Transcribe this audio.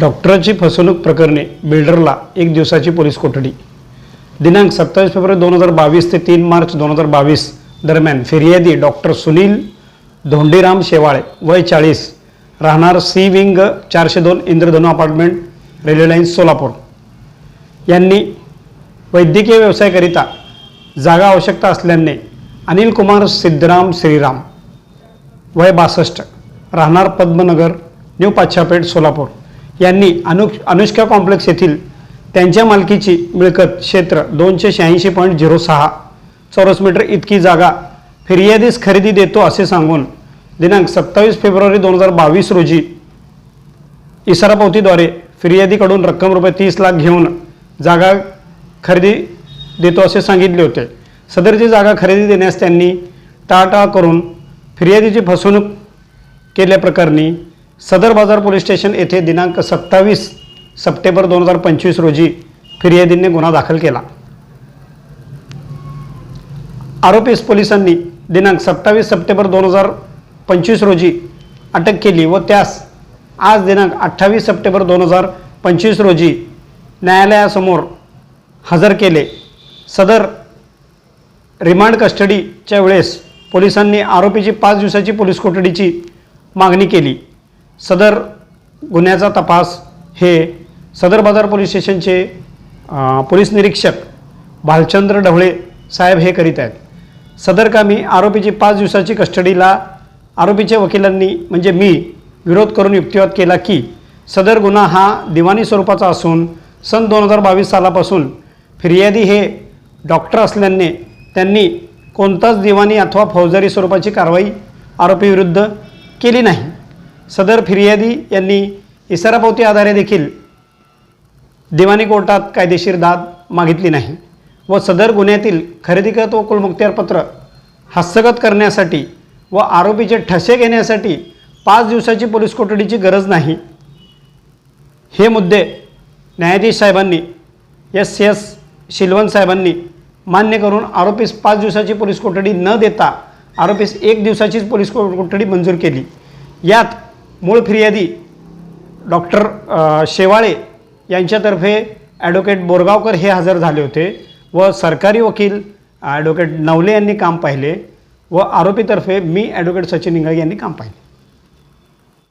डॉक्टरांची फसवणूक प्रकरणे बिल्डरला एक दिवसाची पोलीस कोठडी. दिनांक सत्तावीस फेब्रुवारी दोन हजार बावीस ते तीन मार्च दोन हजार बावीस दरम्यान फिर्यादी डॉक्टर सुनील धोंडीराम शेवाळे वय चाळीस राहणार सी विंग चारशे दोन Indradhanu apartment railway line Solapur. यांनी वैद्यकीय व्यवसायाकरिता जागा आवश्यकता असल्याने अनिल कुमार सिद्धराम श्रीराम वय बासष्ट राहणार पद्मनगर न्यू पाच्छापेठ सोलापूर. यांनी अनु अनुष्का कॉम्प्लेक्स येथील त्यांच्या मालकीची मिळकत क्षेत्र दोनशे शहाऐंशी पॉईंट झिरो सहा चौरस मीटर इतकी जागा फिर्यादीस खरेदी देतो असे सांगून दिनांक सत्तावीस फेब्रुवारी दोन हजार बावीस रोजी इसारापावतीद्वारे फिर्यादीकडून रक्कम रुपये तीस लाख घेऊन जागा खरेदी देतो असे सांगितले होते. सदरची जागा खरेदी देण्यास त्यांनी टाळटाळ करून फिर्यादीची फसवणूक केल्याप्रकरणी सदर बाजार पोलीस स्टेशन येथे दिनांक सत्तावीस सप्टेंबर दोन हजार पंचवीस रोजी फिर्यादींनी गुन्हा दाखल केला. आरोपीस पोलिसांनी दिनांक सत्तावीस सप्टेंबर दोन हजार पंचवीस रोजी अटक केली व त्यास आज दिनांक अठ्ठावीस सप्टेंबर दोन हजार पंचवीस रोजी न्यायालयासमोर हजर केले. सदर रिमांड कस्टडीच्या वेळेस पोलिसांनी आरोपीची पाच दिवसाची पोलीस कोठडीची मागणी केली. सदर गुन्ह्याचा तपास हे सदर बाजार पोलीस स्टेशनचे पोलीस निरीक्षक भालचंद्र ढवळे साहेब हे करीत आहेत. सदर कामी आरोपीची पाच दिवसाची कस्टडीला आरोपीच्या वकिलांनी म्हणजे मी विरोध करून युक्तिवाद केला की सदर गुन्हा हा दिवाणी स्वरूपाचा असून सन दोन हजार बावीस सालापासून फिर्यादी हे डॉक्टर असल्याने त्यांनी कोणताच दिवाणी अथवा फौजदारी स्वरूपाची कारवाई आरोपीविरुद्ध केली नाही. सदर फिर्यादी यांनी इसारापावती आधारे देखील दिवाणी कोर्टात कायदेशीर दाद मागितली नाही व सदर गुन्ह्यातील खरेदीकत व कुलमुक्त्यारपत्र हस्तगत करण्यासाठी व आरोपीचे ठसे घेण्यासाठी पाच दिवसाची पोलीस कोठडीची गरज नाही. हे मुद्दे न्यायाधीश साहेबांनी एस एस शिलवंत साहेबांनी मान्य करून आरोपीस पाच दिवसाची पोलीस कोठडी न देता आरोपीस एक दिवसाचीच पोलीस कोठडी मंजूर केली. यात मूळ फिर्यादी डॉक्टर शेवाळे यांच्यातर्फे ॲडव्होकेट बोरगावकर हे हजर झाले होते व सरकारी वकील ॲडव्होकेट नवले यांनी काम पाहिले व आरोपीतर्फे मी ॲडव्होकेट सचिन इंगळे यांनी काम पाहिले.